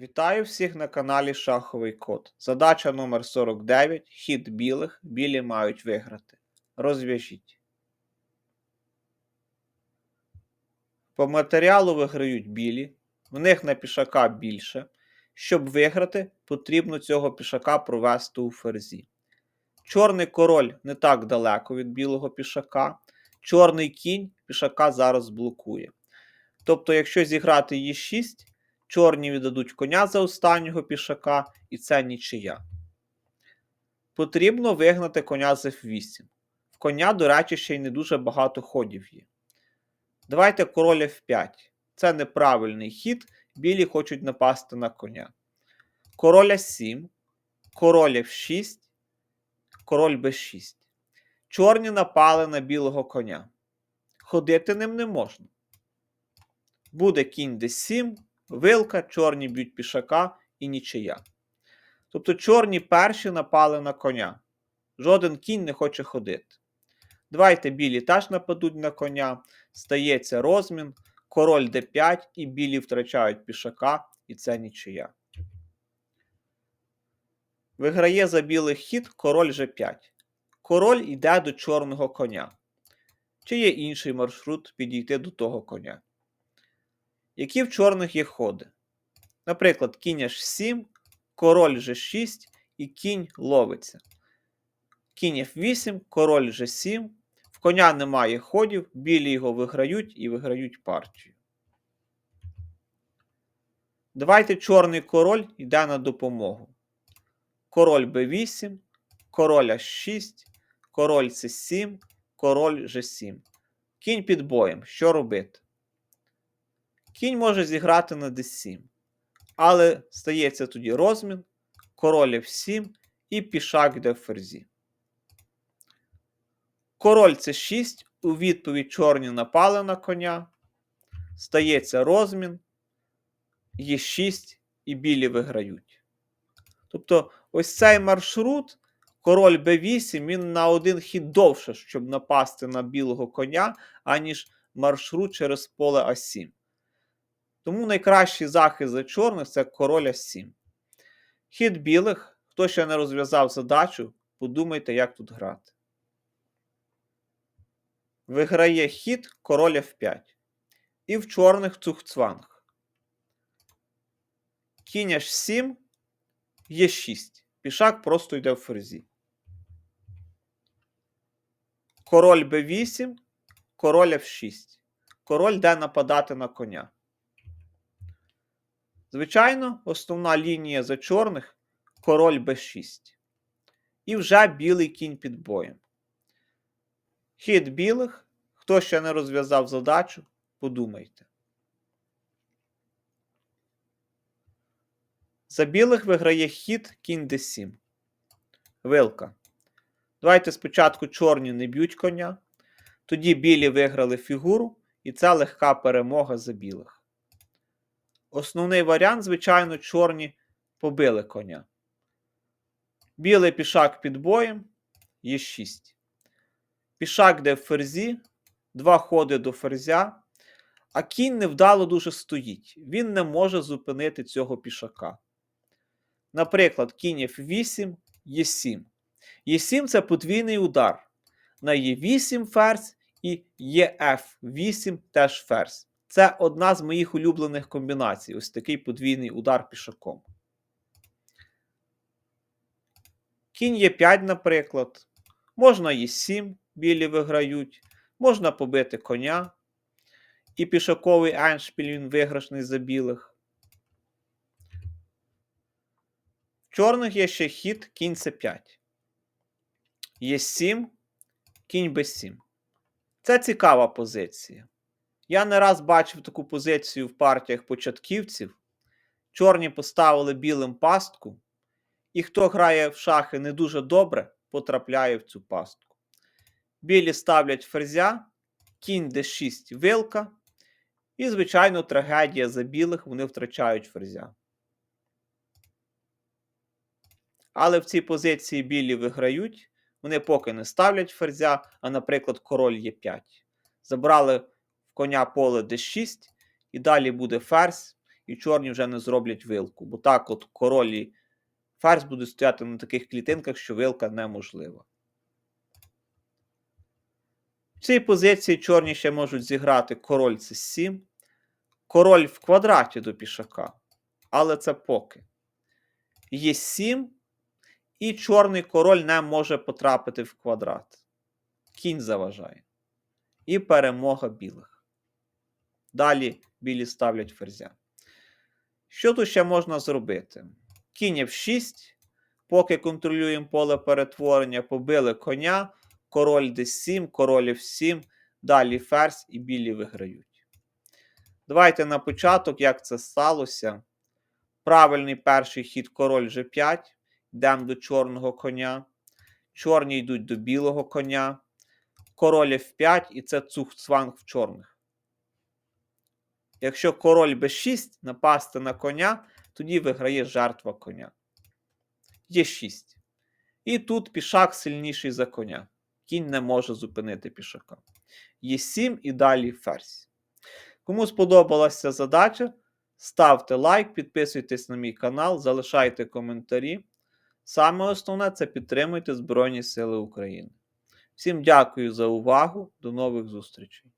Вітаю всіх на каналі Шаховий Код. Задача номер 49. Хід білих. Білі мають виграти. Розв'яжіть. По матеріалу виграють білі. В них на пішака більше. Щоб виграти, потрібно цього пішака провести у ферзі. Чорний король не так далеко від білого пішака. Чорний кінь пішака зараз блокує. Тобто, якщо зіграти Е6, чорні віддадуть коня за останнього пішака, і це нічия. Потрібно вигнати коня з F8. В коня, до речі, ще й не дуже багато ходів є. Давайте король F5. Це неправильний хід. Білі хочуть напасти на коня. Король А7, король F6, король Б6. Чорні напали на білого коня. Ходити ним не можна. Буде кінь d7, вилка, чорні б'ють пішака і нічия. Тобто чорні перші напали на коня. Жоден кінь не хоче ходити. Давайте білі теж нападуть на коня. Стається розмін, король d5 і білі втрачають пішака, і це нічия. Виграє за білий хід король g5. Король йде до чорного коня. Чи є інший маршрут підійти до того коня? Які в чорних є ходи? Наприклад, кінь h7, король g6 і кінь ловиться. Кінь f8, король g7. В коня немає ходів, білі його виграють і виграють партію. Давайте чорний король йде на допомогу. Король b8, король h6, король c7, король g7. Кінь під боєм. Що робити? Кінь може зіграти на d7. Але стається тоді розмін, король f7 і пішак йде в ферзі. Король c6, у відповідь чорні напали на коня. Стається розмін, Е6 і білі виграють. Тобто, ось цей маршрут, король b8, він на один хід довше, щоб напасти на білого коня, аніж маршрут через поле А7. Тому найкращий захист за чорних це король А7. Хід білих, хто ще не розв'язав задачу, подумайте, як тут грати. Виграє хід король F5. І в чорних цухцванг. Кінь H7, Е6. Пішак просто йде в ферзі. Король b8, король f6. Король йде нападати на коня. Звичайно, основна лінія за чорних король b6. І вже білий кінь під боєм. Хід білих. Хто ще не розв'язав задачу, подумайте. За білих виграє хід кінь d7. Вилка. Давайте спочатку чорні не б'ють коня. Тоді білі виграли фігуру, і це легка перемога за білих. Основний варіант, звичайно, чорні побили коня. Білий пішак під боєм є 6. Пішак де в ферзі, два ходи до ферзя, а кінь невдало дуже стоїть. Він не може зупинити цього пішака. Наприклад, кінь F8, Е7. Е7 це подвійний удар. На Е8 ферзь і ЕФ8 теж ферзь. Це одна з моїх улюблених комбінацій. Ось такий подвійний удар пішаком. Кінь Е5, наприклад. Можна Е7, білі виграють. Можна побити коня. І пішаковий еншпіль він виграшний за білих. В чорних є ще хід кінь С5. Є 7, кінь Б7. Це цікава позиція. Я не раз бачив таку позицію в партіях початківців. Чорні поставили білим пастку, і хто грає в шахи не дуже добре, потрапляє в цю пастку. Білі ставлять ферзя, кінь d6 вилка. І, звичайно, трагедія за білих вони втрачають ферзя. Але в цій позиції білі виграють. Вони поки не ставлять ферзя, а, наприклад, король Е5. Забрали в коня поле d6, і далі буде ферзь, і чорні вже не зроблять вилку. Бо так от король ферзь будуть стояти на таких клітинках, що вилка неможлива. В цій позиції чорні ще можуть зіграти король це 7, король в квадраті до пішака. Але це поки. Є 7, і чорний король не може потрапити в квадрат. Кінь заважає. І перемога білих. Далі білі ставлять ферзя. Що тут ще можна зробити? Кінь F6, поки контролюємо поле перетворення, побили коня, король d7, король F7, далі ферзь і білі виграють. Давайте на початок, як це сталося. Правильний перший хід король G5. Йдемо до чорного коня. Чорні йдуть до білого коня. Король F5 і це цух-цванг в чорних. Якщо король b6 напасти на коня, тоді виграє жертва коня. Є 6. І тут пішак сильніший за коня. Кінь не може зупинити пішака. Є 7 і далі ферзь. Кому сподобалася задача, ставте лайк, підписуйтесь на мій канал, залишайте коментарі. Саме основне це підтримуйте Збройні Сили України. Всім дякую за увагу. До нових зустрічей!